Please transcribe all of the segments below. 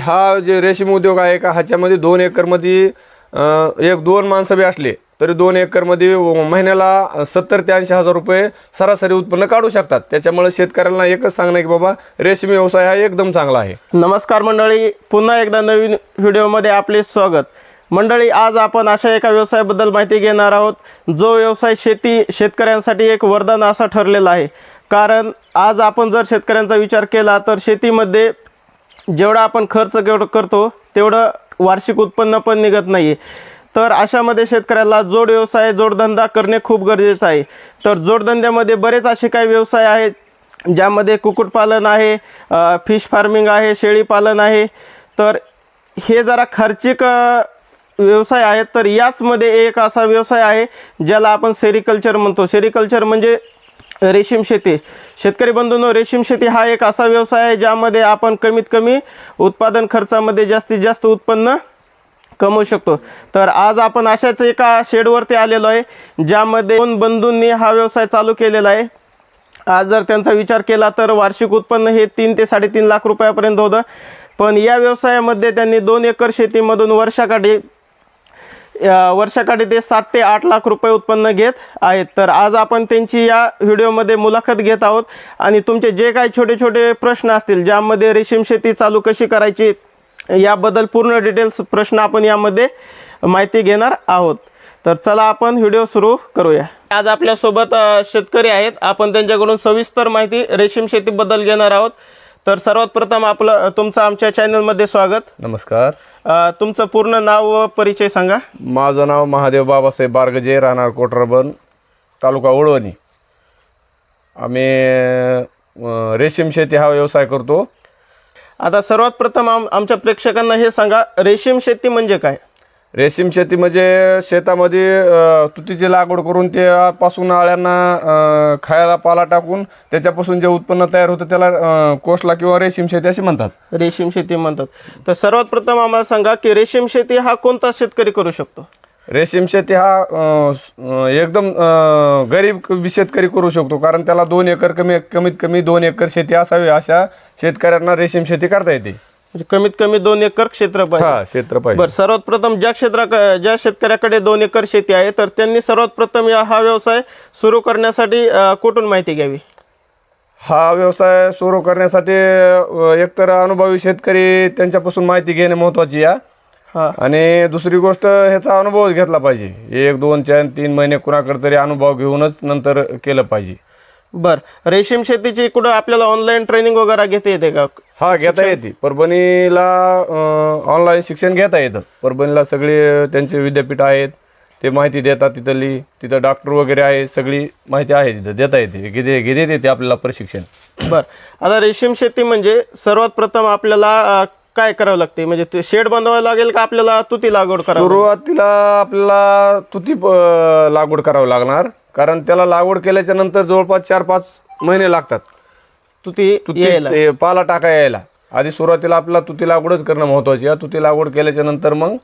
हा जे रेशीम उद्योग आहे का ह्याच्यामध्ये दोन एकरमध्ये एक दोन माणसं बी असले तरी दोन एकरमध्ये महिन्याला सत्तर ते ऐंशी हजार रुपये सरासरी उत्पन्न काढू शकतात. त्याच्यामुळे शेतकऱ्यांना एकच सांगणं की बाबा रेशीम व्यवसाय हा एकदम चांगला आहे. नमस्कार मंडळी पुन्हा एकदा नवीन व्हिडिओमध्ये आपले स्वागत. मंडळी आज आपण अशा एका व्यवसायाबद्दल माहिती घेणार आहोत. जो व्यवसाय शेती शेतकऱ्यांसाठी एक वरदान असा ठरलेला आहे. कारण आज आपण जर शेतकऱ्यांचा विचार केला तर शेतीमध्ये जेवढा आपण खर्च केवढं करतो तेवढं वार्षिक उत्पन्न पण निघत नाही तर अशामध्ये शेतकऱ्याला जोड व्यवसाय जोडधंदा करणे खूप गरजेचं आहे. तर जोडधंद्यामध्ये बरेच असे काही व्यवसाय आहेत ज्यामध्ये कुक्कुटपालन आहे फिश फार्मिंग आहे शेळीपालन आहे. तर हे जरा खर्चिक व्यवसाय आहेत. तर याचमध्ये एक असा व्यवसाय आहे ज्याला आपण सेरिकल्चर म्हणतो. सेरिकल्चर म्हणजे रेशीम शेती. शेतकरी बंधूंनो रेशीम शेती हा एक असा व्यवसाय आहे ज्यामध्ये आपण कमीत कमी उत्पादन खर्चामध्ये जास्तीत जास्त उत्पन्न कमवू शकतो. तर आज आपण अशाच एका शेडवरती आलेलो आहे ज्यामध्ये दोन बंधूंनी हा व्यवसाय चालू केलेला आहे. आज जर त्यांचा विचार केला तर वार्षिक उत्पन्न हे तीन ते साडेतीन लाख रुपयापर्यंत होतं. पण या व्यवसायामध्ये त्यांनी दोन एकर शेतीमधून वर्षाकाठी वर्षाकाठी ते सात ते आठ लाख रुपये उत्पन्न घेत आहेत. तर आज आपण त्यांची या व्हिडिओमध्ये मुलाखत घेत आहोत. आणि तुमचे जे काही छोटे छोटे प्रश्न असतील ज्यामध्ये रेशीम शेती चालू कशी करायची याबद्दल पूर्ण डिटेल्स प्रश्न आपण यामध्ये माहिती घेणार आहोत. तर चला आपण व्हिडिओ सुरू करूया. आज आपल्यासोबत शेतकरी आहेत. आपण त्यांच्याकडून सविस्तर माहिती रेशीम शेतीबद्दल घेणार आहोत. तर सर्वात प्रथम आपलं तुमचं आमच्या चॅनलमध्ये स्वागत. नमस्कार. अ, तुमचं पूर्ण नाव व परिचय सांगा. माझं नाव महादेव बाबासाहेब बारगजे राहणार कोटराबन तालुका वळवणी आम्ही अं, रेशीम शेती हा व्यवसाय करतो. आता सर्वात प्रथम आम आमच्या प्रेक्षकांना हे सांगा रेशीम शेती म्हणजे काय? रेशीम शेती म्हणजे शेतामध्ये तुतीची लागवड करून त्यापासून आळ्यांना खायला पाला टाकून त्याच्यापासून जे उत्पन्न तयार होतं त्याला कोसला किंवा रेशीम शेती असे म्हणतात. रेशीम शेती म्हणतात. तर सर्वात प्रथम आम्हाला सांगा की रेशीम शेती हा कोणता शेतकरी करू शकतो? रेशीम शेती हा एकदम गरीब शेतकरी करू शकतो. कारण त्याला दोन एकर कमी कमीत कमी दोन एकर शेती असावी अशा शेतकऱ्यांना रेशीम शेती करता येते. म्हणजे कमीत कमी दोन एकर क्षेत्र पाहिजे. हा क्षेत्र पाहिजे. बरं सर्वात प्रथम ज्या क्षेत्रा ज्या शेतकऱ्याकडे दोन एकर शेती आहे तर त्यांनी सर्वात प्रथम या हा व्यवसाय सुरू करण्यासाठी अ, कुठून माहिती घ्यावी? हा व्यवसाय सुरू करण्यासाठी अ, एकतर अनुभवी शेतकरी त्यांच्यापासून माहिती घेणे महत्वाची आहे. हा. आणि दुसरी गोष्ट ह्याचा अनुभव घेतला पाहिजे. एक दोन चार तीन महिने कुणाकडे तरी अनुभव घेऊनच नंतर केलं पाहिजे. बरं रेशीम शेतीची कुठं आपल्याला ऑनलाईन ट्रेनिंग वगैरे घेता येते का? हा घेता येते. परभणीला ऑनलाईन शिक्षण घेता येतं. परभणीला सगळे त्यांचे विद्यापीठ आहेत. ते माहिती देतात तिथली तिथं डॉक्टर वगैरे आहे. सगळी माहिती आहे तिथं. देता येते. घेते घेता येते आपल्याला प्रशिक्षण. बर. आता रेशीम शेती म्हणजे सर्वात प्रथम आपल्याला काय करावं लागते? म्हणजे ते शेड बांधावं लागेल का आपल्याला तुती लागवड करावं सुरुवातीला आपल्याला तुती लागवड करावं लागणार. कारण त्याला लागवड केल्याच्यानंतर जवळपास चार पाच महिने लागतात. तुती तुती यायला. ए, पाला टाका यायला. आधी सुरुवातीला आपल्याला तुती लागवडच करणं महत्वाची. आहे तुती लागवड केल्याच्यानंतर मग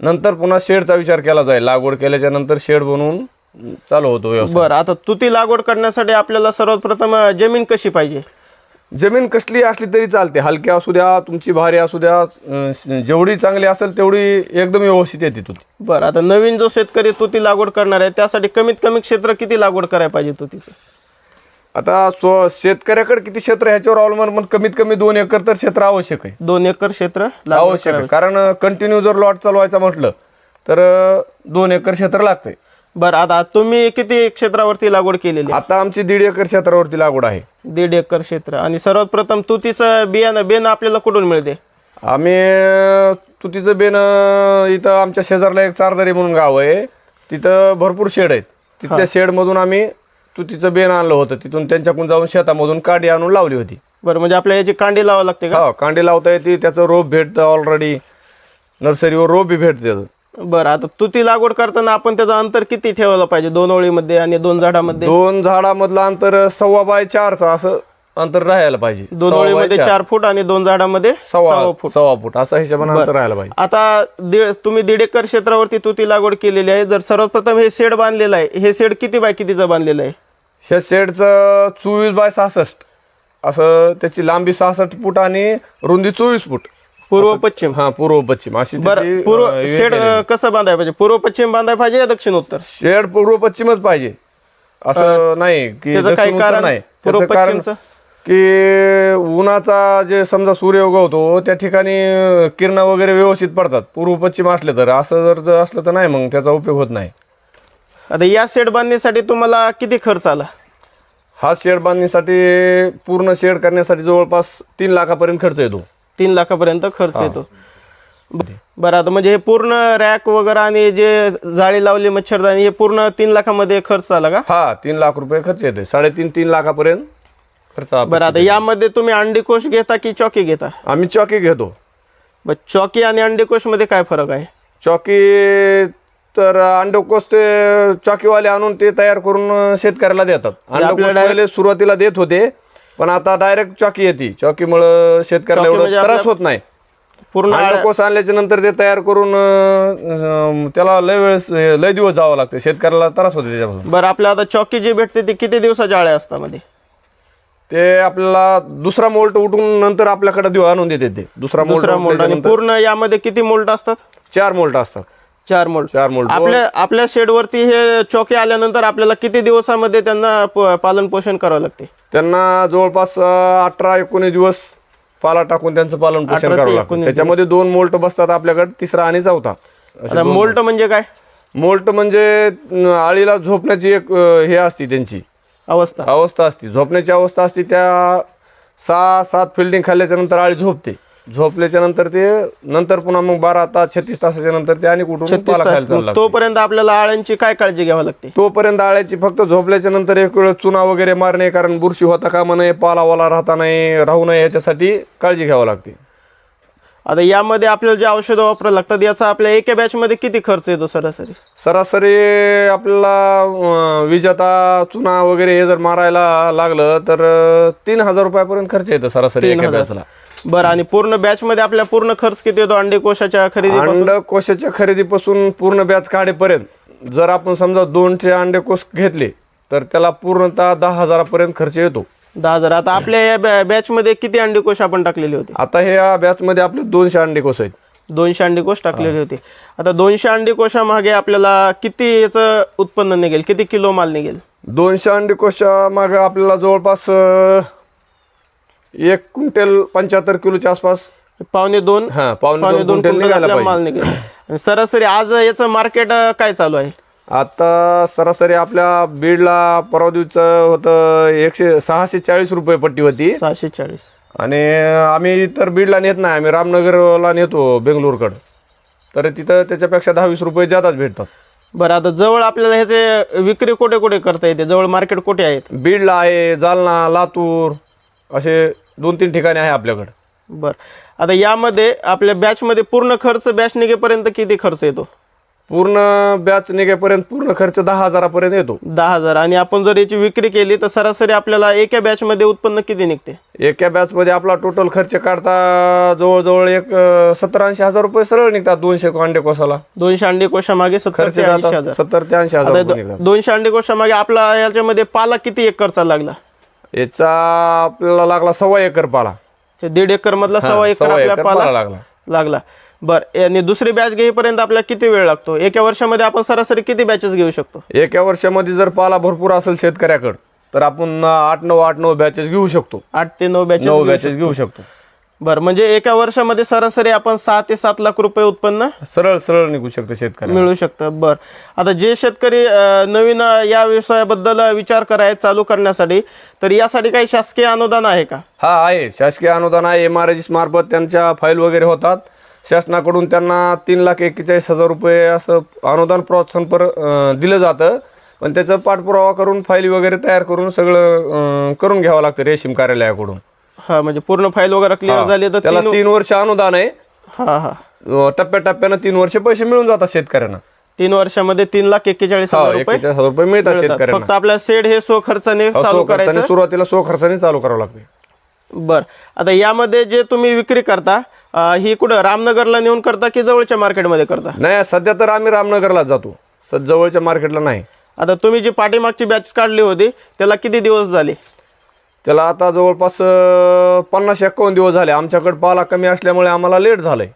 नंतर पुन्हा शेडचा विचार केला जाईल. लागवड केल्याच्यानंतर शेड बनवून चालू होतो व्यवसाय. बरं आता तुती लागवड करण्यासाठी आपल्याला सर्वात प्रथम जमीन कशी पाहिजे? जमीन कसली असली तरी चालते. हलकी असू द्या तुमची भारी असू द्या अं, जेवढी चांगली असेल तेवढी एकदम व्यवस्थित येते तुती. बरं आता नवीन जो शेतकरी तुती लागवड करणार आहे त्यासाठी कमीत कमी क्षेत्र किती लागवड करायला पाहिजे तुतीचं? आता स्व शेतकऱ्याकडे किती क्षेत्र ह्याच्यावर अवलंबून पण कमीत कमी दोन एकर तर क्षेत्र आवश्यक आहे. दोन एकर क्षेत्र लागवड आवश्यक आहे. कारण कंटिन्यू जर लॉट चालवायचा म्हटलं तर अं, दोन एकर क्षेत्र लागतंय. बरं आता तुम्ही किती क्षेत्रावरती लागवड केलेली? आहे? आता आमची दीड एकर क्षेत्रावरती लागवड आहे. दीड एकर क्षेत्र. आणि सर्वात प्रथम तुतीचं बियाणं बेन आपल्याला कुठून मिळते? आम्ही अं, तुतीचं बेन अं, इथं आमच्या शेजारला एक चारदारी म्हणून गाव आहे. तिथं भरपूर शेड आहेत. तिथल्या शेडमधून आम्ही तुतीचं बेन आणलं होतं तिथून त्यांच्याकडून जाऊन शेतामधून काडी आणून लावली होती. बरं म्हणजे आपल्या याची कांडी लावावं लागते का? हा कांडी लावता येते त्याचं रोप भेटतं ऑलरेडी नर्सरीवर रोप बी भेटतं त्याचं. बरं आता तुती लागवड करताना आपण त्याचं अंतर किती ठेवायला पाहिजे? दोन ओळीमध्ये आणि दोन झाडामध्ये? दोन झाडामधलं अंतर सव्वा बाय चारचं असं अंतर राहायला पाहिजे. दोन सव्वा बाय ओळीमध्ये चार. फूट आणि दोन झाडामध्ये सव्वा सव्वा फूट. सव्वा फूट असा हिशोबाने अंतर राहायला पाहिजे. आता दीड तुम्ही दीड एकर क्षेत्रावरती तुती लागवड केलेली आहे. जर सर्वप्रथम हे शेड बांधलेलं आहे हे शेड किती बाय कितीचं बांधलेलं आहे? ह्या शेडचं चोवीस बाय सहासष्ट. असं त्याची लांबी सहासष्ट फूट आणि रुंदी चोवीस फूट. पूर्व पश्चिम. हा पूर्व पश्चिम. अशी बरं त्याची, पूर्व अं, हे शेड केलेली. अं, कसं बांधायला पाहिजे? पूर्व पश्चिम बांधायला पाहिजे या दक्षिण उत्तर शेड पूर्व पश्चिमच पाहिजे. असं नाही की त्याचं काही दक्षिण उत्तर कारण? नाही. पूर्व त्याचं कारण पश्चिमचं? की उन्हाचा जे समजा सूर्य उगवतो त्या ठिकाणी किरण वगैरे व्यवस्थित पडतात. पूर्व पश्चिम असले तर. असं जर जर असलं तर नाही मग त्याचा उपयोग होत नाही. आता या शेड बांधणीसाठी तुम्हाला किती खर्च आला? हा शेड बांधणीसाठी पूर्ण शेड करण्यासाठी जवळपास तीन लाखापर्यंत खर्च येतो. तीन लाखापर्यंत खर्च येतो. बरं आता म्हणजे हे पूर्ण रॅक वगैरे आणि जे जाळी लावली मच्छरदाणी हे पूर्ण तीन लाखामध्ये खर्च आला का? हा तीन लाख रुपये खर्च येते. साडेतीन तीन लाखापर्यंत खर्च बरं आता यामध्ये तुम्ही अंडीकोश घेता की चॉकी घेता? आम्ही चॉकी घेतो. ब चॉकी आणि अंडीकोशमध्ये काय फरक आहे? चॉकी तर अंडकोस ते चॉकीवाले आणून ते तयार करून शेतकऱ्याला देतात. अंडकोस आपल्याला पहिले सुरुवातीला देत होते पण आता डायरेक्ट चॉकी येते. चॉकीमुळं शेतकऱ्याला चॉकी एवढा म्हणजे त्रास आपल्या- होत नाही. पूर्ण अंडकोस आणल्याच्या नंतर ते तयार करून अं, त्याला लय वेळेस लय दिवस जावं लागतं. शेतकऱ्याला त्रास होतो त्याच्यापासून. बरं आपल्या आता चॉकी जी भेटते ती किती दिवसाच्या आळ्या असतात मध्ये? ते आपल्याला दुसरा मोल्ट उठून नंतर आपल्याकडे देऊ आणून देते ते. दुसरा मोल्ट दुसरा मोल्ड आणि पूर्ण यामध्ये किती मोल्ड असतात? चार मोल्ट असतात. चार मोल्ड चार मोल्ट आपल्या आपल्या शेडवरती हे चॉकी आल्यानंतर आपल्याला किती दिवसामध्ये त्यांना पालन पोषण करावं लागते? त्यांना जवळपास अठरा एकोणीस दिवस पाला टाकून त्यांचं पालन पोषण करावं लागतं. त्याच्यामध्ये दोन मोल्ट बसतात आपल्याकडे तिसरा आणि चौथा. मोल्ट. म्हणजे काय? मोल्ट म्हणजे आळीला झोपण्याची एक हे असते त्यांची. अवस्था. अवस्था असते. झोपण्याची अवस्था असते त्या सहा सात फिल्डिंग खाल्ल्याच्या नंतर आळी झोपते. झोपल्याच्या नंतर ते नंतर पुन्हा मग बारा तास छत्तीस तासाच्या नंतर ते आणि कुठून छत्तीस तास. तोपर्यंत आपल्याला आळ्यांची काय काळजी घ्यावी लागते तोपर्यंत आळ्याची फक्त झोपल्याच्या नंतर एक वेळ चुना वगैरे मारणे कारण बुरशी होता कामा नये पाला वाला राहता नाही राहू नये याच्यासाठी काळजी घ्यावी लागते आता यामध्ये आपल्याला जे औषधं वापरावं लागतात याचा आपल्या एका बॅचमध्ये किती खर्च येतो सरासरी सरासरी आपल्याला अं, विजेता चुना वगैरे हे जर मारायला लागलं तर अं, तीन हजार रुपयापर्यंत खर्च येतो सरासरी तीन एका हजार. बॅचला बरं आणि पूर्ण बॅचमध्ये आपल्या पूर्ण खर्च किती येतो अंडी कोशाच्या खरेदी अंड कोशाच्या खरेदीपासून पूर्ण बॅच काढेपर्यंत जर आपण समजा दोनशे अंडे कोश घेतले तर त्याला पूर्णतः दहा हजारापर्यंत खर्च येतो. दहा हजार. आता आपल्या या बॅ- बॅचमध्ये किती अंडी कोश आपण टाकलेले होते? आता हे या बॅचमध्ये आपले दोनशे अंडे कोश आहेत. दोनशे अंडी कोश टाकलेले होते. आता दोनशे अंडी कोशामागे आपल्याला किती याचं उत्पन्न निघेल? किती किलो माल निघेल? दोनशे अंडे कोशा मागे आपल्याला जवळपास अं, एक क्विंटल पंच्याहत्तर किलोच्या आसपास. पावणे दोन. हा पावणे पावणे दोन क्विंटल क्विंटल निघायला आपला माल पाहिजे. निघेल आणि सरासरी आज याचं मार्केट काय चालू आहे? आता सरासरी आपल्या बीडला परवा दिवचं होतं एकशे सहाशे चाळीस रुपये पट्टी होती. सहाशे चाळीस. आणि आम्ही तर बीडला नेत नाही आम्ही रामनगरला नेतो बेंगलोरकडं. तर तिथं त्याच्यापेक्षा दहा वीस रुपये जादाच भेटतात. बरं आता जवळ आपल्याला ह्याचे विक्री कुठे कुठे करता येते? जवळ मार्केट कुठे आहेत? बीडला आहे जालना लातूर. असे दोन तीन ठिकाणी आहे आपल्याकडं. बरं. आता यामध्ये आपल्या बॅचमध्ये पूर्ण खर्च बॅच निघेपर्यंत किती खर्च येतो? पूर्ण बॅच निघेपर्यंत पूर्ण खर्च दहा हजारापर्यंत येतो. दहा हजार. आणि आपण जर याची विक्री केली तर सरासरी आपल्याला एका बॅचमध्ये उत्पन्न किती निघते? एका बॅचमध्ये आपला टोटल खर्च काढता जवळजवळ एक सत्तर ऐंशी हजार रुपये सरळ निघतात दोनशे अंडे कोसाला. दोनशे अंडी कोशामागे सत्तर खर्च ते ऐंशी जातात हजार. सत्तर ते ऐंशी हजार रुपये निघतात. दोनशे अंडी कोशामागे आपला याच्यामध्ये पाला किती एकरचा लागला? याचा आपल्याला लागला सव्वा एकर पाला. ते दीड एकर मधला सव्वा एकर सव्वा आपल्या एकर पाला पाला लागला. लागला. बर आणि दुसरी बॅच घेईपर्यंत आपल्याला किती वेळ लागतो? एका वर्षामध्ये आपण सरासरी किती बॅचेस घेऊ शकतो? एका वर्षामध्ये जर पाला भरपूर असेल शेतकऱ्याकडं तर आपण आठ नऊ आठ नऊ बॅचेस घेऊ शकतो. आठ ते नऊ बॅचेस नऊ बॅचेस घेऊ शकतो. बरं म्हणजे एका वर्षामध्ये सरासरी आपण सहा ते सात लाख रुपये उत्पन्न सरळ सरळ निघू शकतो शेतकऱ्या मिळू शकतं. बर. आता जे शेतकरी अं, नवीन अं, या व्यवसायाबद्दल विचार कराय चालू करण्यासाठी तर यासाठी काही शासकीय अनुदान आहे का? हा आहे. शासकीय अनुदान आहे. एम आर मार्फत त्यांच्या फाईल वगैरे होतात. शासनाकडून त्यांना तीन लाख एक्केचाळीस हजार रुपये असं अनुदान प्रोत्साहनपर अं, दिलं जातं. पण त्याचा पाठपुरावा करून फाईली वगैरे तयार करून सगळं अं, करून घ्यावं लागतं रेशीम कार्यालयाकडून. हा म्हणजे पूर्ण फाईल वगैरे क्लिअर झाली तर त्याला तीन वर्ष अनुदान आहे. हा हा. टप्प्याटप्प्यानं तीन वर्ष पैसे मिळून जातात शेतकऱ्यांना. तीन वर्षामध्ये तीन लाख एक्केचाळीस हजार रुपये मिळतात. शेतकऱ्यांना. फक्त आपल्या सेड हे सो खर्चाने चालू करायचं. सुरुवातीला सो खर्चाने चालू करावं लागते. बर. आता यामध्ये जे तुम्ही विक्री करता ही कुठं रामनगरला नेऊन करता की जवळच्या मार्केटमध्ये करता? नाही सध्या तर आम्ही रामनगरला जातो. स- जवळच्या मार्केटला नाही. आता तुम्ही जी पाठीमागची बॅच काढली होती त्याला किती दिवस झाले? त्याला आता जवळपास पन्नास एक्कावन्न दिवस झाले. आमच्याकडे पाला कमी असल्यामुळे आम्हाला लेट झालंय.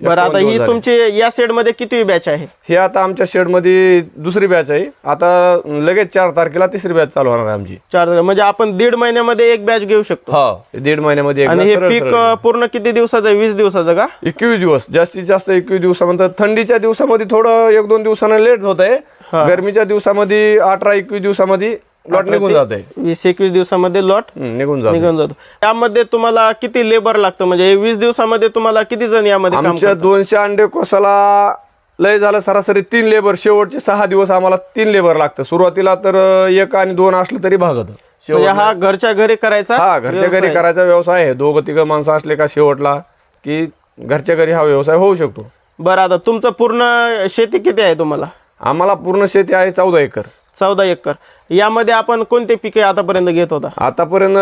बरं आता 51 दिवस ही. तुमची या शेडमध्ये किती बॅच आहे? हे आता आमच्या शेडमध्ये दुसरी बॅच आहे. आता लगेच चार तारखेला तिसरी बॅच चालू होणार आहे आमची. चार म्हणजे आपण दीड महिन्यामध्ये एक बॅच घेऊ शकतो. हा दीड महिन्यामध्ये आणि हे पीक पूर्ण किती दिवसाचं आहे? वीस दिवसाचं का? एकवीस दिवस जास्तीत जास्त एकवीस दिवसामध्ये थंडीच्या दिवसामध्ये थोडं एक दोन दिवसानं लेट होत आहे गरमीच्या दिवसामध्ये अठरा एकवीस दिवसामध्ये लॉट निघून जात. वीस एकवीस दिवसामध्ये लॉट निघून जात. निघून जातो. यामध्ये तुम्हाला किती लेबर लागतं? म्हणजे वीस दिवसामध्ये तुम्हाला किती जण यामध्ये काम आमच्या दोनशे अंडे कोसाला लय झालं सरासरी तीन लेबर शेवटचे सहा दिवस आम्हाला तीन लेबर लागतं. सुरुवातीला तर अं, एक आणि दोन असलं तरी भागत. शेवट म्हणजे हा घरच्या घरी करायचा हा घरच्या घरी करायचा व्यवसाय आहे. दोघं तिघं माणसं असले का शेवटला की घरच्या घरी हा व्यवसाय होऊ शकतो. बरं आता तुमचं पूर्ण शेती किती आहे तुम्हाला? आम्हाला पूर्ण शेती आहे चौदा एकर. चौदा एकर. यामध्ये आपण कोणते पिके आतापर्यंत घेत होता? आतापर्यंत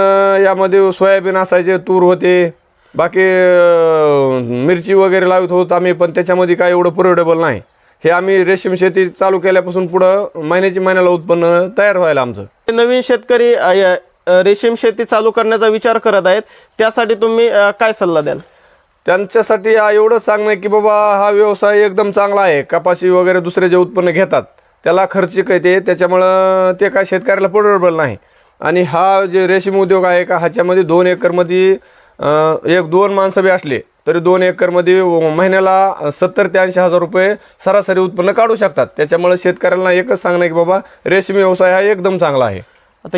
यामध्ये सोयाबीन असायचे तूर होते. बाकी अं, मिरची वगैरे लावत होतो आम्ही पण त्याच्यामध्ये काय एवढं परवडेबल नाही. हे आम्ही रेशीम शेती चालू केल्यापासून पुढं महिन्याची महिन्याला उत्पन्न तयार व्हायला आमचं. नवीन शेतकरी अ, य- अ, रेशीम शेती चालू करण्याचा विचार करत आहेत. त्यासाठी तुम्ही अ, काय सल्ला द्याल? त्यांच्यासाठी एवढं सांगणं आहे की बाबा हा व्यवसाय एकदम चांगला आहे. कपाशी वगैरे दुसरे जे उत्पन्न घेतात त्याला खर्चिक कळते त्याच्यामुळं ते काय शेतकऱ्याला परवडेबल नाही. आणि हा जे रेशीम उद्योग आहे का ह्याच्यामध्ये दोन एकरमध्ये एक दोन माणसं बी असले तरी दोन एकरमध्ये महिन्याला सत्तर ते ऐंशी हजार रुपये सरासरी उत्पन्न काढू शकतात. त्याच्यामुळे शेतकऱ्यांना एकच सांगणं की बाबा रेशीम व्यवसाय हा एकदम चांगला आहे.